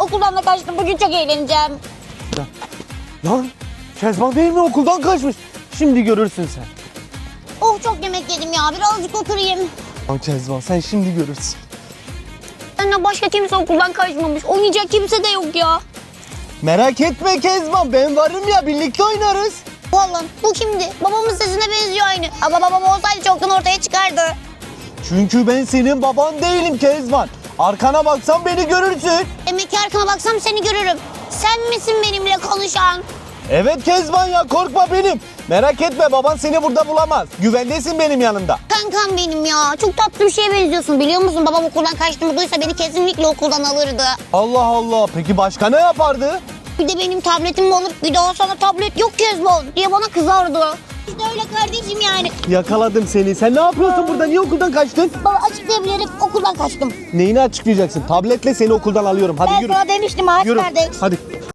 okuldan da kaçtım. Bugün çok eğleneceğim. Lan Kezban değil mi okuldan kaçmış? Şimdi görürsün sen. Oh çok yemek yedim ya. Birazcık oturayım. Lan Kezban sen şimdi görürsün. Benden başka kimse okuldan kaçmamış. Oynayacak kimse de yok ya. Merak etme Kezban ben varım ya birlikte oynarız. Vallahi bu kimdi? Babamın sesine benziyor aynı. Ama babam olsaydı çoktan ortaya çıkardı. Çünkü ben senin baban değilim Kezban. Arkana baksan beni görürsün. Demek ki arkama baksam seni görürüm. Sen misin benimle konuşan? Evet Kezban ya korkma benim. Merak etme baban seni burada bulamaz. Güvendesin benim yanımda. Kankam benim ya. Çok tatlı bir şeye benziyorsun biliyor musun? Babam okuldan kaçtığımı duysa beni kesinlikle okuldan alırdı. Allah Allah peki başka ne yapardı? Bir de benim tabletimi alıp bir daha sana tablet yok Kezban diye bana kızardı. İşte öyle kardeşim yani. Yakaladım seni. Sen ne yapıyorsun burada? Niye okuldan kaçtın? Baba açıklayabilerek okuldan kaçtım. Neyini açıklayacaksın? Tabletle seni okuldan alıyorum. Hadi ben yürü. sana demiştim ağaç Yürü. kardeş. Hadi.